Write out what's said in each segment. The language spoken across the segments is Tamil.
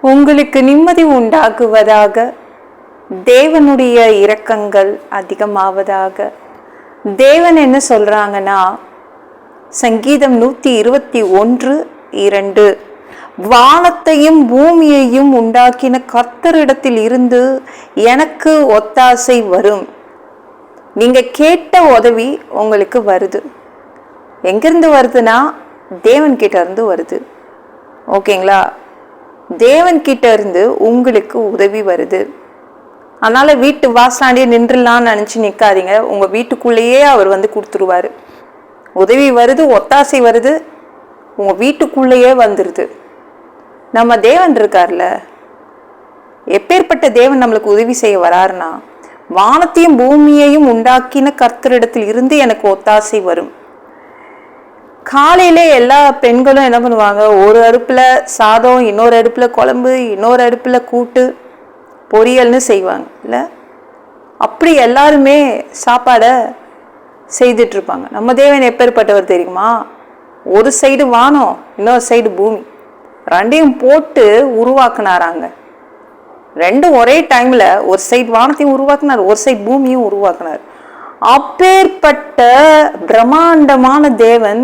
உங்களுக்கு நிம்மதி உண்டாக்குவதாக தேவனுடைய இரக்கங்கள் அதிகமாவதாக. தேவன் என்ன சொல்கிறாங்கன்னா சங்கீதம் நூற்றி இருபத்தி ஒன்று இரண்டு. வானத்தையும் பூமியையும் உண்டாக்கின கர்த்தரிடத்தில் இருந்து எனக்கு ஒத்தாசை வரும். நீங்கள் கேட்ட உதவி உங்களுக்கு வருது. எங்கேருந்து வருதுன்னா தேவன்கிட்ட இருந்து வருது. ஓகேங்களா? தேவன்கிட்ட இருந்து உங்களுக்கு உதவி வருது. அதனால வீட்டு வாசலாண்டியே நின்றுலான்னு நினச்சி நிற்காதீங்க உங்கள் வீட்டுக்குள்ளேயே அவர் வந்து கொடுத்துருவார். உதவி வருது ஒத்தாசை வருது உங்கள் வீட்டுக்குள்ளேயே வந்துடுது நம்ம தேவன் இருக்கார்ல. எப்பேற்பட்ட தேவன் நம்மளுக்கு உதவி செய்ய வராருன்னா வானத்தையும் பூமியையும் உண்டாக்கின கர்த்தரிடத்தில் இருந்து எனக்கு ஒத்தாசை வரும். காலையிலே எல்லா பெண்களும் என்ன பண்ணுவாங்க? ஒரு அடுப்பில் சாதம் இன்னொரு அடுப்பில் குழம்பு இன்னொரு அடுப்பில் கூட்டு பொரியல்னு செய்வாங்க. இல்லை? அப்படி எல்லாருமே சாப்பாடை செய்துட்டு இருப்பாங்க நம்ம தேவன் எப்பேற்பட்டவர் தெரியுமா? ஒரு சைடு வானம் இன்னொரு சைடு பூமி. ரெண்டையும் போட்டு உருவாக்குனாராங்க. ரெண்டும் ஒரே டைம்ல ஒரு சைடு வானத்தையும் உருவாக்குனார் ஒரு சைடு பூமியும் உருவாக்குனார். அப்பேற்பட்ட பிரம்மாண்டமான தேவன்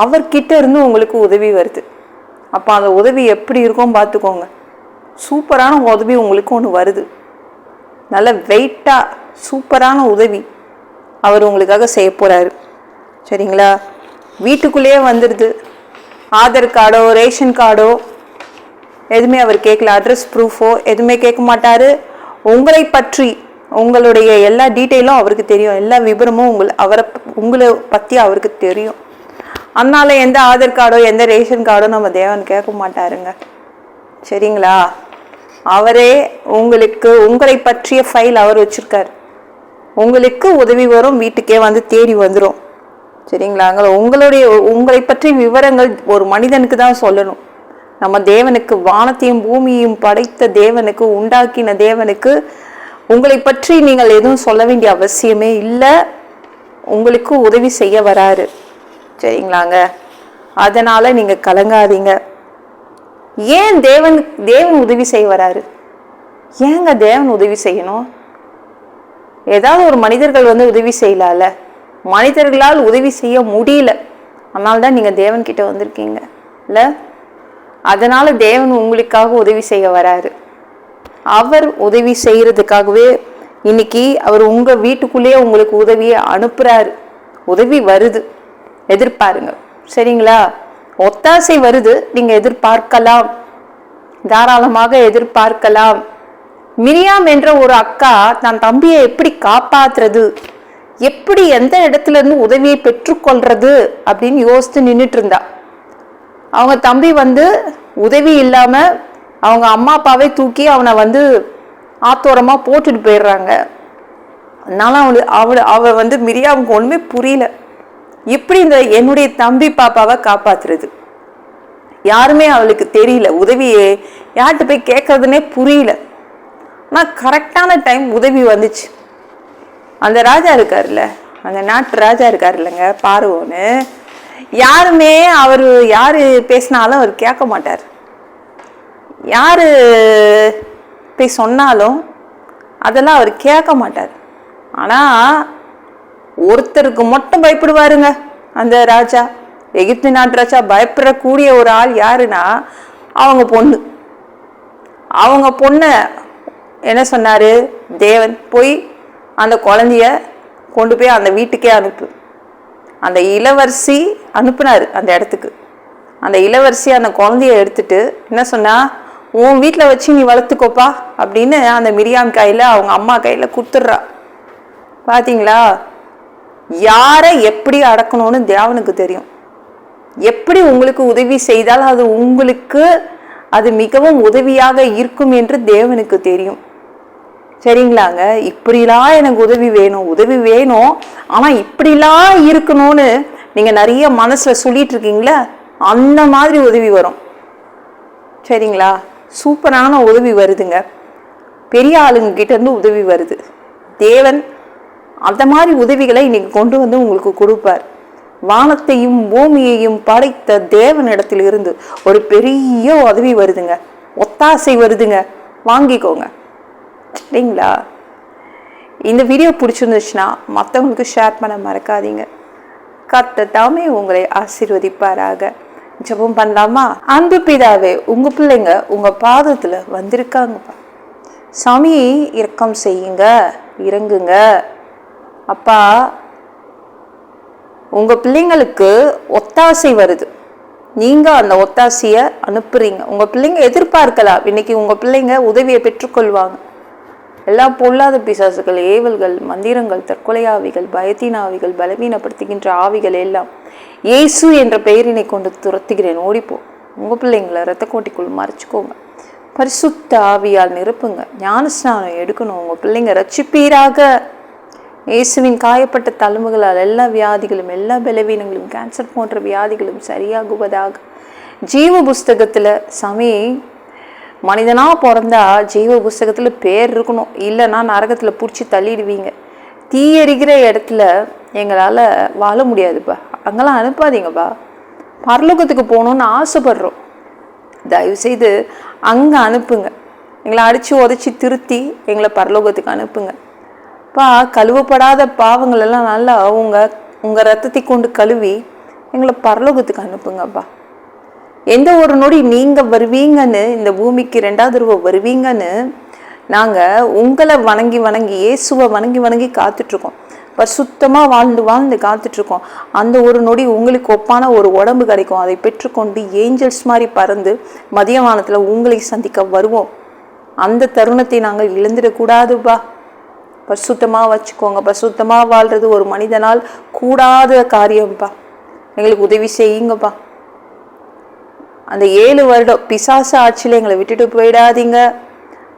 அவர்கிட்ட இருந்து உங்களுக்கு உதவி வருது. அப்போ அந்த உதவி எப்படி இருக்கும் பார்த்துக்கோங்க. சூப்பரான உதவி உங்களுக்கு ஒன்று வருது. நல்ல வெயிட்டாக சூப்பரான உதவி அவர் உங்களுக்காக செய்ய போகிறாரு சரிங்களா? வீட்டுக்குள்ளேயே வந்துடுது ஆதார் கார்டோ ரேஷன் கார்டோ எதுவுமே அவர் கேட்கல. அட்ரஸ் ப்ரூஃபோ எதுவுமே கேட்க மாட்டார். உங்களை பற்றி உங்களுடைய எல்லா டீட்டெயிலும் அவருக்கு தெரியும். எல்லா விவரமும் உங்களை அவரை உங்களை பற்றி அவருக்கு தெரியும். அதனால எந்த ஆதார் கார்டோ எந்த ரேஷன் கார்டோ நம்ம தேவன் கேட்க மாட்டாருங்க சரிங்களா? அவரே உங்களுக்கு உங்களை பற்றிய ஃபைல் அவர் வச்சுருக்கார். உங்களுக்கு உதவி வரும் வீட்டுக்கே வந்து தேடி வந்துடும் சரிங்களாங்களா? உங்களுடைய உங்களை பற்றி விவரங்கள் ஒரு மனிதனுக்கு தான் சொல்லணும். நம்ம தேவனுக்கு வானத்தையும் பூமியையும் படைத்த தேவனுக்கு உண்டாக்கின தேவனுக்கு உங்களை பற்றி நீங்கள் எதுவும் சொல்ல வேண்டிய அவசியமே இல்லை. உங்களுக்கு உதவி செய்ய வராரு. சரிங்களாங்க? அதனால் நீங்கள் கலங்காதீங்க. ஏன் தேவன் தேவன் உதவி செய்ய வராரு ஏங்க தேவன் உதவி செய்யணும்? ஏதாவது ஒரு மனிதர்கள் வந்து உதவி செய்யலாம்ல மனிதர்களால் உதவி செய்ய முடியல. அதனால தான் நீங்கள் தேவன்கிட்ட வந்திருக்கீங்க. இல்லை? அதனால் தேவன் உங்களுக்காக உதவி செய்ய வராரு. அவர் உதவி செய்கிறதுக்காகவே இன்னைக்கு அவர் உங்கள் வீட்டுக்குள்ளேயே உங்களுக்கு உதவியை அனுப்புகிறாரு உதவி வருது. எதிர்பாருங்க. சரிங்களா? ஒத்தாசை வருது நீங்கள் எதிர்பார்க்கலாம். தாராளமாக எதிர்பார்க்கலாம். மிரியாம் என்ற ஒரு அக்கா தன் தம்பியை எப்படி காப்பாத்துறது? எப்படி எந்த இடத்துல இருந்து உதவியை பெற்றுக்கொள்றது? அப்படின்னு யோசித்து நின்றுட்டு இருந்தா அவங்க தம்பி வந்து உதவி இல்லாமல் அவங்க அம்மா அப்பாவே தூக்கி அவனை வந்து ஆத்தோரமாக போட்டுட்டு போயிடுறாங்க. அதனால அவனு அவள் அவ வந்து மிரியாவுக்கு ஒன்றுமே புரியல. இப்படி இந்த என்னுடைய தம்பி பாப்பாவை காப்பாத்துறது. யாருமே அவளுக்கு தெரியல. உதவியே யார்கிட்ட போய் கேட்கறதுனே புரியல. ஆனால் கரெக்டான டைம் உதவி வந்துச்சு. அந்த ராஜா இருக்காருல்ல? அந்த நாட்டு ராஜா இருக்கார் இல்லைங்க பார்வோன்னு. யாருமே அவர் யார் பேசினாலும் அவர் கேட்க மாட்டார். யார் போய் சொன்னாலும் அதெல்லாம் அவர் கேட்க மாட்டார். ஆனால் ஒருத்தருக்கு மட்டும் பயப்படுவாருங்க. அந்த ராஜா எகிப்து நாட்டு ராஜா பயப்படக்கூடிய ஒரு ஆள் யாருன்னா அவங்க பொண்ணு. அவங்க பொண்ணை என்ன சொன்னார்? தேவன் போய் அந்த குழந்தைய கொண்டு போய் அந்த வீட்டுக்கே அனுப்பு. அந்த இளவரசி அனுப்புனார் அந்த இடத்துக்கு. அந்த இளவரசி அந்த குழந்தைய எடுத்துட்டு என்ன சொன்னா உன் வீட்டில் வச்சு நீ வளர்த்துக்கோப்பா அப்படின்னு அந்த மிரியாம் கையில் அவங்க அம்மா கையில் கொடுத்துட்றா. பார்த்தீங்களா யாரை எப்படி அடக்கணும்னு தேவனுக்கு தெரியும். எப்படி உங்களுக்கு உதவி செய்தால் அது உங்களுக்கு அது மிகவும் உதவியாக இருக்கும் என்று தேவனுக்கு தெரியும். சரிங்களாங்க? இப்படிலாம் எனக்கு உதவி வேணும் உதவி வேணும். ஆனால் இப்படிலாம் இருக்கணும்னு நீங்கள் நிறைய மனசில் சொல்லிட்டு இருக்கீங்களா அந்த மாதிரி உதவி வரும். சரிங்களா? சூப்பரான உதவி வருதுங்க. பெரிய ஆளுங்க உதவி வருது. தேவன் அந்த மாதிரி உதவிகளை இன்னைக்கு கொண்டு வந்து உங்களுக்கு கொடுப்பார். வானத்தையும் பூமியையும் படைத்த தேவனிடத்தில் இருந்து ஒரு பெரிய உதவி வருதுங்க. ஒத்தாசை வருதுங்க. வாங்கிக்கோங்க. சரிங்களா இந்த வீடியோ பிடிச்சிருந்துச்சுன்னா மற்றவங்களுக்கு ஷேர் பண்ண மறக்காதீங்க. கத்த தாமே உங்களை ஆசீர்வதிப்பாராக. ஜெபம் பண்ணலாமா? அன்பு பிதாவே உங்கள் பிள்ளைங்க உங்கள் பாதத்தில் வந்திருக்காங்கப்பா. சாமி இறக்கம் செய்யுங்க இறங்குங்க. அப்பா உங்க பிள்ளைங்களுக்கு ஒத்தாசை வருது. நீங்கள் அந்த ஒத்தாசையை அனுப்புறீங்க. உங்கள் பிள்ளைங்க எதிர்பார்க்கலாம் இன்னைக்கு உங்கள் பிள்ளைங்க உதவியை பெற்றுக்கொள்வாங்க. எல்லா பொல்லாத பிசாசுகள் ஏவல்கள் மந்திரங்கள் தற்கொலை ஆவிகள் பயத்தின் ஆவிகள் பலவீனப்படுத்துகின்ற ஆவிகள் எல்லாம் இயேசு என்ற பெயரினை கொண்டு துரத்துகிறேன். ஓடிப்போ. உங்கள் பிள்ளைங்களை ரத்த கோட்டிக்குள் மறைச்சிக்கோங்க. பரிசுத்த ஆவியால் நிரப்புங்க. ஞானஸ்நானம் எடுக்கணும். உங்கள் பிள்ளைங்க ரட்சிப்பீராக இயேசுவின் காயப்பட்ட தழும்புகளால் எல்லா வியாதிகளும் எல்லா பலவீனங்களும் கேன்சர் போன்ற வியாதிகளும் சரியாகுவதாக ஜீவ புஸ்தகத்தில் சாமி மனிதனாக பிறந்தா ஜீவ புஸ்தகத்தில் பேர் இருக்கணும். இல்லைன்னா நரகத்தில் பிடிச்சி தள்ளிடுவீங்க. தீயரிக்கிற இடத்துல எங்களால் வாழ முடியாதுப்பா. அங்கெல்லாம் அனுப்பாதீங்கப்பா. பரலோகத்துக்கு போகணுன்னு ஆசைப்படுறோம். தயவுசெய்து அங்கே அனுப்புங்க. எங்களை அடித்து உதச்சி திருத்தி எங்களை பரலோகத்துக்கு அனுப்புங்க. பா கழுவப்படாத பாவங்களெல்லாம் நல்லா உங்கள் உங்கள் ரத்தத்தை கொண்டு கழுவி எங்களை பரலோகத்துக்கு அனுப்புங்கப்பா. எந்த ஒரு நொடி நீங்கள் வருவீங்கன்னு இந்த பூமிக்கு ரெண்டாவது தடவை வருவீங்கன்னு நாங்கள் உங்களை வணங்கி வணங்கி இயேசுவை வணங்கி வணங்கி காத்துட்ருக்கோம். இப்போ சுத்தமாக வாழ்ந்து வாழ்ந்து காத்துட்ருக்கோம். அந்த ஒரு நொடி உங்களுக்கு ஒப்பான ஒரு உடம்பு கிடைக்கும். அதை பெற்றுக்கொண்டு ஏஞ்சல்ஸ் மாதிரி பறந்து மதிய வானத்தில் உங்களை சந்திக்க வருவோம். அந்த தருணத்தை நாங்கள் இழந்துடக்கூடாதுப்பா. பரிசுத்தமாக வச்சுக்கோங்க. பரிசுத்தமாக வாழ்றது ஒரு மனிதனால் கூடாத காரியம்ப்பா எங்களுக்கு உதவி செய்யுங்கப்பா. அந்த ஏழு வருடம் பிசாச ஆட்சியில் எங்களை விட்டுட்டு போயிடாதீங்க.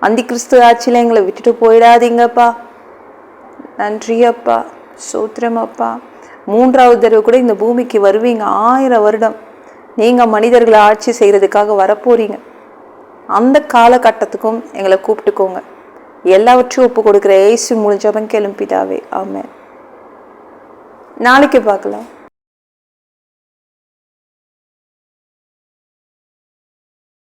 அந்தி கிறிஸ்து ஆட்சியில் எங்களை விட்டுட்டு போயிடாதீங்கப்பா. நன்றி அப்பா சூத்திரம் அப்பா மூன்றாவது தடவை கூட இந்த பூமிக்கு வருவீங்க. ஆயிரம் வருடம் நீங்கள் மனிதர்களை ஆட்சி செய்கிறதுக்காக வரப்போறீங்க. அந்த காலகட்டத்துக்கும் எங்களை கூப்பிட்டுக்கோங்க. எல்லாவற்றையும் ஒப்பு கொடுக்குற ஏசு முடிஞ்சவன் கேளும் பிதாவே. ஆமாம் நாளைக்கு பார்க்கலாம்.